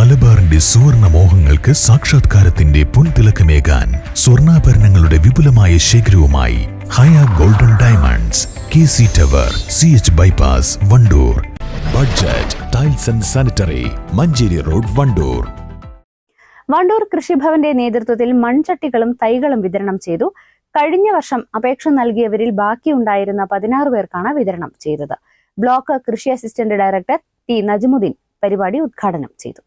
മലബാറിന്റെ സുവർണ മോഹങ്ങൾക്ക് സാക്ഷാത്കാരത്തിന്റെ പൊൻതിളക്കമേകാൻ സ്വർണാഭരണങ്ങളുടെ വിപുലമായ ശേഖരവുമായി Haya golden diamonds K C tower C H bypass Wandoor. Budget tiles and sanitary Manjeri road Wandoor. Wandoor കൃഷിഭവന്റെ നേതൃത്വത്തിൽ മൺചട്ടികളും തൈകളും വിതരണം ചെയ്തു. കഴിഞ്ഞ വർഷം അപേക്ഷ നൽകിയവരിൽ ബാക്കിയുണ്ടായിരുന്ന പതിനാറ് പേർക്കാണ് വിതരണം ചെയ്തത്. ബ്ലോക്ക് കൃഷി അസിസ്റ്റന്റ് ഡയറക്ടർ ടി നജ്മുദ്ദീൻ പരിപാടി ഉദ്ഘാടനം ചെയ്തു.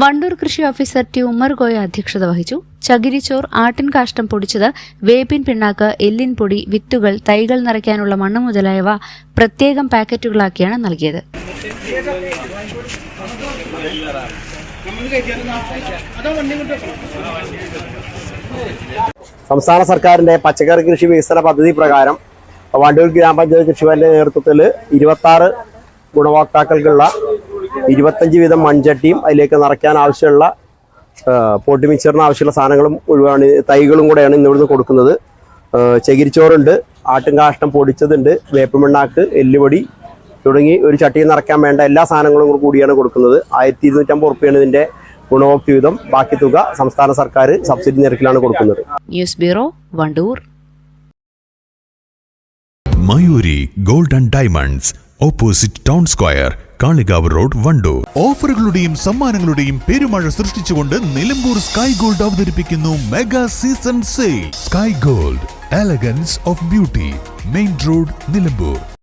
വണ്ടൂർ കൃഷി ഓഫീസർ ടി ഉമ്മർ ഗോയ അധ്യക്ഷത വഹിച്ചു. ചകിരിച്ചോർ ആട്ടിൻ കാഷ്ടം പൊടിച്ചത് വേപ്പിൻ പിണ്ണാക്ക് എല്ലിൻ പൊടി വിത്തുകൾ തൈകൾ നിറയ്ക്കാനുള്ള മണ്ണ് മുതലായവ പ്രത്യേകം പാക്കറ്റുകളാക്കിയാണ് നൽകിയത്. സംസ്ഥാന സർക്കാരിന്റെ പച്ചക്കറി കൃഷി വികസന പദ്ധതി പ്രകാരം വണ്ടൂർ ഗ്രാമപഞ്ചായത്ത് കൃഷിഭവന്റെ നേതൃത്വത്തിൽ ഇരുപത്തി ഗുണഭോക്താക്കൾക്കുള്ള ഇരുപത്തഞ്ച് വീതം മൺചട്ടിയും അതിലേക്ക് നിറയ്ക്കാൻ ആവശ്യമുള്ള പോട്ടി മിക്സറിന് ആവശ്യമുള്ള സാധനങ്ങളും ഒഴിവാണ് തൈകളും കൂടെയാണ് ഇന്ന് ഇവിടുന്ന് കൊടുക്കുന്നത് ചകിരിച്ചോറുണ്ട് ആട്ടുംകാഷ്ടം പൊടിച്ചതുണ്ട് വേപ്പമണ്ണാക്ക് എല്ലുപൊടി തുടങ്ങി ഒരു ചട്ടിയിൽ നിറയ്ക്കാൻ വേണ്ട എല്ലാ സാധനങ്ങളും കൂടിയാണ് കൊടുക്കുന്നത്. ആയിരത്തി ഇരുന്നൂറ്റമ്പത് ഉറുപ്പിയാണ് ഇതിന്റെ ഗുണഭോക്തൃ വീതം. ബാക്കി തുക സംസ്ഥാന സർക്കാർ സബ്സിഡി നിരക്കിലാണ് കൊടുക്കുന്നത്. News bureau Wandoor. Mayuri golden and diamonds opposite town square. Kalikavu road Wandoor. ഓഫറുകളുടെയും സമ്മാനങ്ങളുടെയും പെരുമഴ സൃഷ്ടിച്ചുകൊണ്ട് നിലമ്പൂർ സ്കൈ ഗോൾഡ് അവതരിപ്പിക്കുന്നു mega season sale. Sky gold elegance of beauty main road Nilambur.